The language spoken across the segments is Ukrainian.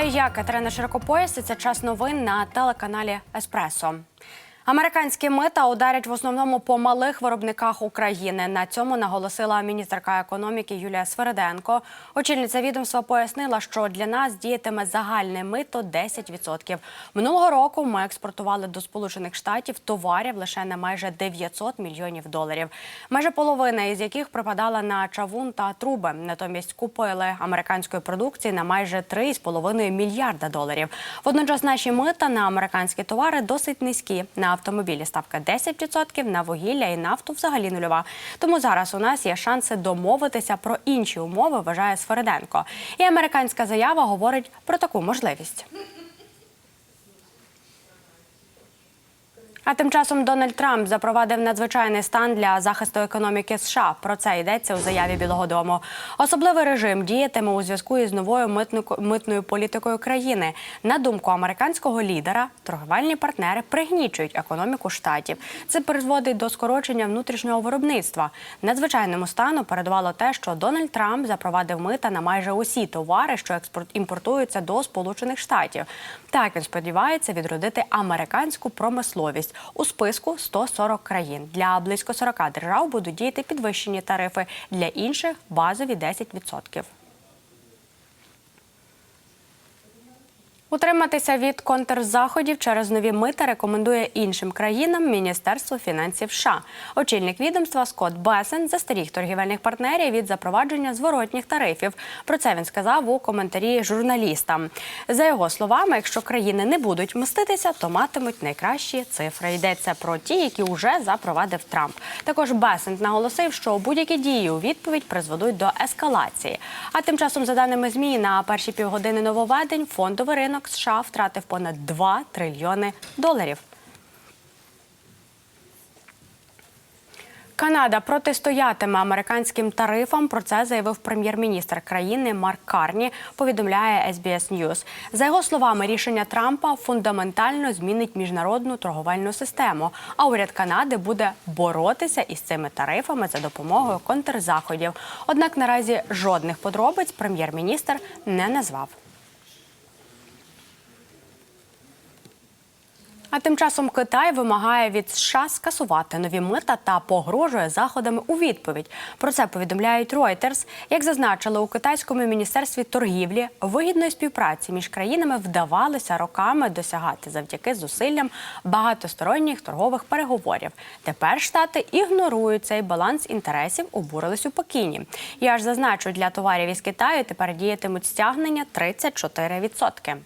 Вітаю, я Катерина Широкопояс. Це час новин на телеканалі Еспресо. Американські мита ударять в основному по малих виробниках України. На цьому наголосила міністерка економіки Юлія Свериденко. Очільниця відомства пояснила, що для нас діятиме загальне мито 10%. Минулого року ми експортували до Сполучених Штатів товарів лише на майже 900 мільйонів доларів. Майже половина із яких припадала на чавун та труби. Натомість купили американської продукції на майже 3,5 мільярда доларів. Водночас наші мита на американські товари досить низькі. На автомобілі ставка 10%, на вугілля і нафту взагалі нульова. Тому зараз у нас є шанси домовитися про інші умови, вважає Сфериденко. І американська заява говорить про таку можливість. А тим часом Дональд Трамп запровадив надзвичайний стан для захисту економіки США. Про це йдеться у заяві Білого Дому. Особливий режим діятиме у зв'язку із новою митнико- митною політикою країни. На думку американського лідера, торгівельні партнери пригнічують економіку штатів. Це призводить до скорочення внутрішнього виробництва. Надзвичайному стану передувало те, що Дональд Трамп запровадив мита на майже усі товари, що експорт імпортуються до Сполучених Штатів. Так він сподівається відродити американську промисловість у списку 140 країн. Для близько 40 держав будуть діяти підвищені тарифи, для інших базові 10%. Утриматися від контрзаходів через нові мита рекомендує іншим країнам Міністерство фінансів США. Очільник відомства Скотт Бесен застеріг торгівельних партнерів від запровадження зворотніх тарифів. Про це він сказав у коментарі журналістам. За його словами, якщо країни не будуть мститися, то матимуть найкращі цифри. Йдеться про ті, які вже запровадив Трамп. Також Бесент наголосив, що будь-які дії у відповідь призведуть до ескалації. А тим часом, за даними змі, на перші півгодини нововведень фондовий ринок США втратив понад 2 трильйони доларів. Канада протистоятиме американським тарифам. Про це заявив прем'єр-міністр країни Марк Карні. Повідомляє SBS News. За його словами, рішення Трампа фундаментально змінить міжнародну торговельну систему. А уряд Канади буде боротися із цими тарифами за допомогою контрзаходів. Однак наразі жодних подробиць прем'єр-міністр не назвав. А тим часом Китай вимагає від США скасувати нові мита та погрожує заходами у відповідь. Про це повідомляють Reuters. Як зазначили у китайському міністерстві торгівлі, вигідної співпраці між країнами вдавалося роками досягати завдяки зусиллям багатосторонніх торгових переговорів. Тепер штати ігнорують цей баланс інтересів, обурились у Пекіні. Я ж зазначу, для товарів із Китаю тепер діятимуть стягнення 34%.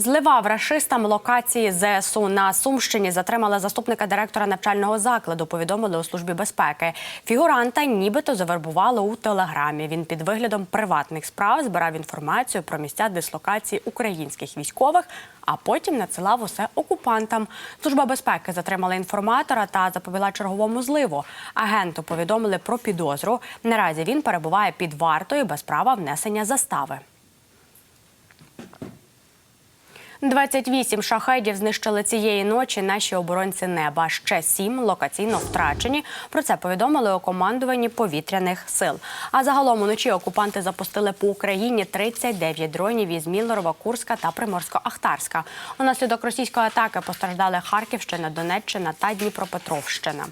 Зливав рашистам локації ЗСУ на Сумщині. Затримали заступника директора навчального закладу. Повідомили у службі безпеки. Фігуранта нібито завербували у телеграмі. Він під виглядом приватних справ збирав інформацію про місця дислокації українських військових, а потім надсилав усе окупантам. Служба безпеки затримала інформатора та заповіла черговому зливу. Агенту повідомили про підозру. Наразі він перебуває під вартою без права внесення застави. 28 шахедів знищили цієї ночі наші оборонці неба. Ще сім локаційно втрачені. Про це повідомили у командуванні повітряних сил. А загалом уночі окупанти запустили по Україні 39 дронів із Міллерова, Курська та Приморсько-Ахтарська. Унаслідок російської атаки постраждали Харківщина, Донеччина та Дніпропетровщина.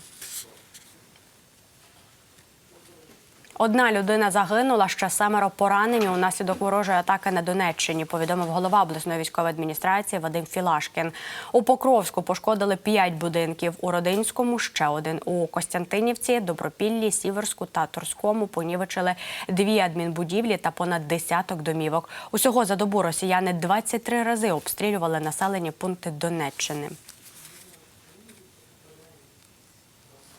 Одна людина загинула, ще семеро поранені унаслідок ворожої атаки на Донеччині. Повідомив голова обласної військової адміністрації Вадим Філашкін. У Покровську пошкодили п'ять будинків. У Родинському ще один. У Костянтинівці, Добропіллі, Сіверську та Торському понівечили дві адмінбудівлі та понад десяток домівок. Усього за добу росіяни 23 рази обстрілювали населені пункти Донеччини.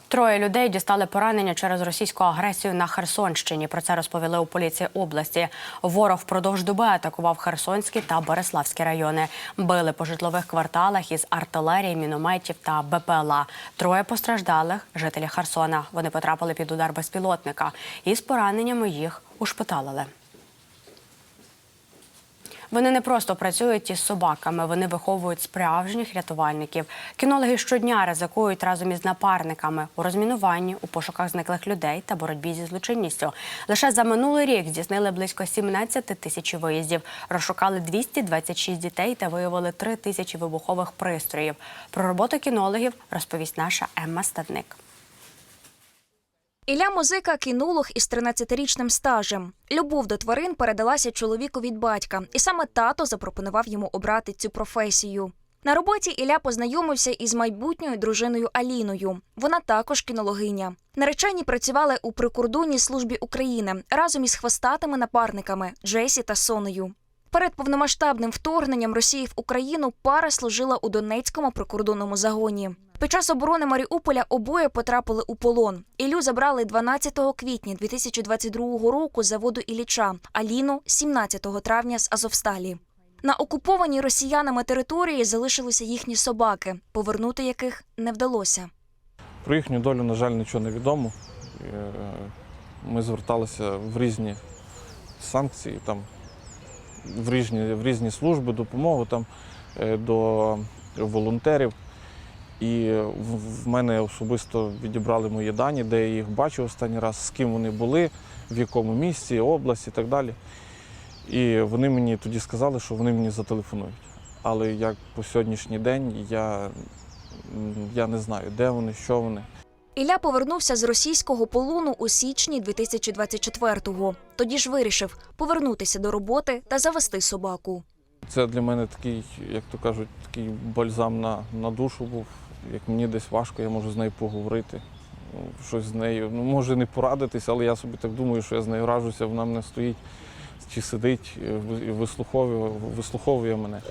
Троє людей дістали поранення через російську агресію на Херсонщині. Про це розповіли у поліції області. Ворог впродовж доби атакував Херсонський та Береславські райони. Били по житлових кварталах із артилерії, мінометів та БПЛА. Троє постраждалих жителі Херсона. Вони потрапили під удар безпілотника. Із пораненнями їх ушпиталили. Вони не просто працюють із собаками, вони виховують справжніх рятувальників. Кінологи щодня ризикують разом із напарниками у розмінуванні, у пошуках зниклих людей та боротьбі зі злочинністю. Лише за минулий рік здійснили близько 17 тисяч виїздів, розшукали 226 дітей та виявили 3 тисячі вибухових пристроїв. Про роботу кінологів розповість наша Емма Стадник. Ілля Музика кінолог із 13-річним стажем. Любов до тварин передалася чоловіку від батька, і саме тато запропонував йому обрати цю професію. На роботі Ілля познайомився із майбутньою дружиною Аліною. Вона також кінологиня. Наречені працювали у прикордонній службі України разом із хвостатими напарниками Джесі та Сонею. Перед повномасштабним вторгненням Росії в Україну пара служила у Донецькому прикордонному загоні. Під час оборони Маріуполя обоє потрапили у полон. Ілю забрали 12 квітня 2022 року з заводу Ілліча, Аліну 17 травня з Азовсталі. На окупованій росіянами території залишилися їхні собаки, повернути яких не вдалося. Про їхню долю, на жаль, нічого не відомо. Е, Ми зверталися в різні санкції, там, в, різні, в різні служби, допомогу там, е, до волонтерів. І в мене особисто відібрали мої дані, де я їх бачив останній раз, з ким вони були, в якому місці, області і так далі. І вони мені тоді сказали, що вони мені зателефонують. Але як по сьогоднішній день я, я не знаю, де вони, що вони. Ілля повернувся з російського полону у січні 2024-го. Тоді ж вирішив повернутися до роботи та завести собаку. Це для мене такий, як то кажуть, такий бальзам на, на душу був. Як мені десь важко, я можу з нею поговорити. ну, Щось з нею. Ну, може не порадитись, але я собі так думаю, що я з нею ражуся, вона мене стоїть чи сидить е, і вислуховує, вислуховує мене.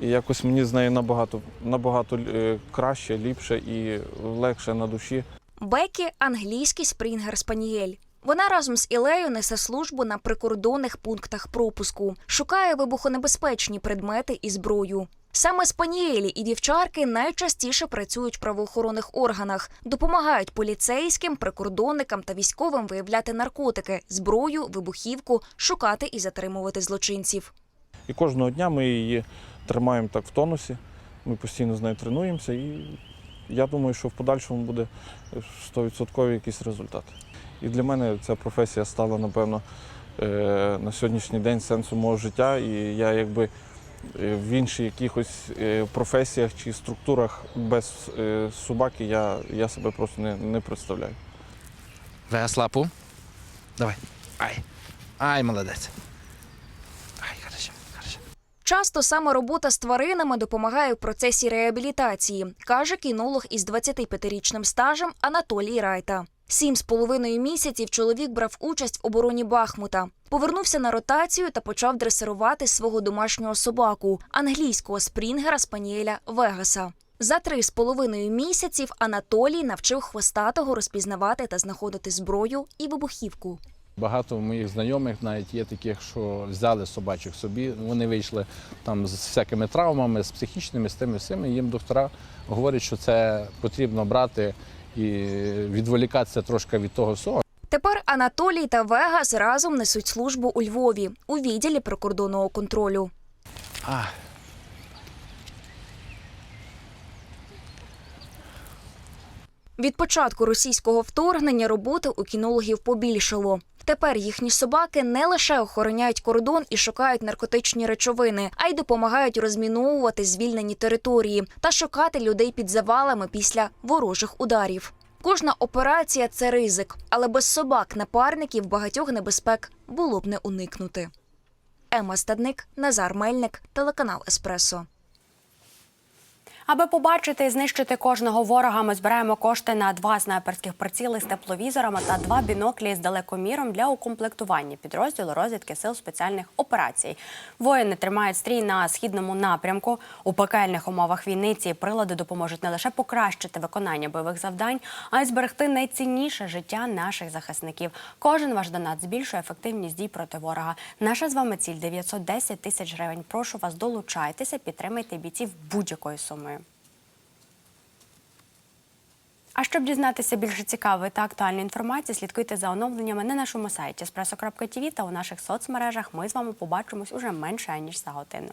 І якось мені з нею набагато, набагато е, краще, ліпше і легше на душі. Бекі англійський спрінгер спанієль. Вона разом з Ілею несе службу на прикордонних пунктах пропуску, шукає вибухонебезпечні предмети і зброю. Саме спанієлі і вівчарки найчастіше працюють в правоохоронних органах, допомагають поліцейським, прикордонникам та військовим виявляти наркотики, зброю, вибухівку, шукати і затримувати злочинців. І кожного дня ми її тримаємо так в тонусі. Ми постійно з нею тренуємося, і я думаю, що в подальшому буде 100% якийсь результат. І для мене ця професія стала, напевно, е, на сьогоднішній день сенсом мого життя. І я якби е, в інших якихось е, професіях чи структурах без собаки я, я себе просто не, не представляю. Вес лапу. Давай. Ай. Ай, молодець. Ай, хорошо, хорошо. Часто саме робота з тваринами допомагає в процесі реабілітації, каже кінолог із 25-річним стажем Анатолій Райта. Сім з половиною місяців чоловік брав участь в обороні Бахмута. Повернувся на ротацію та почав дресирувати свого домашнього собаку англійського спрінгера спаніеля Вегаса. За три з половиною місяців Анатолій навчив хвостатого розпізнавати та знаходити зброю і вибухівку. Багато моїх знайомих навіть є таких, що взяли собачок собі. Вони вийшли там з всякими травмами, з психічними, з тими всіми. Їм доктора говорять, що це потрібно брати і відволікатися трошки від того всього. Тепер Анатолій та Вегас разом несуть службу у Львові у відділі прикордонного контролю. А, Від початку російського вторгнення роботи у кінологів побільшало. Тепер їхні собаки не лише охороняють кордон і шукають наркотичні речовини, а й допомагають розміновувати звільнені території та шукати людей під завалами після ворожих ударів. Кожна операція це ризик, але без собак напарників багатьох небезпек було б не уникнути. Ема Стадник, Назар Мельник, телеканал Еспресо. Аби побачити і знищити кожного ворога, ми збираємо кошти на два снайперських приціли з тепловізорами та два біноклі з далекоміром для укомплектування підрозділу розвідки сил спеціальних операцій. Воїни тримають стрій на східному напрямку. У пекельних умовах війни ці прилади допоможуть не лише покращити виконання бойових завдань, а й зберегти найцінніше життя наших захисників. Кожен ваш донат збільшує ефективність дій проти ворога. Наша з вами ціль 910 тисяч гривень. Прошу вас, долучайтеся, підтримайте бійців будь-якою сумою. А щоб дізнатися більше цікавої та актуальної інформації, слідкуйте за оновленнями на нашому сайті espresso.tv та у наших соцмережах. Ми з вами побачимось уже менше ніж за годину.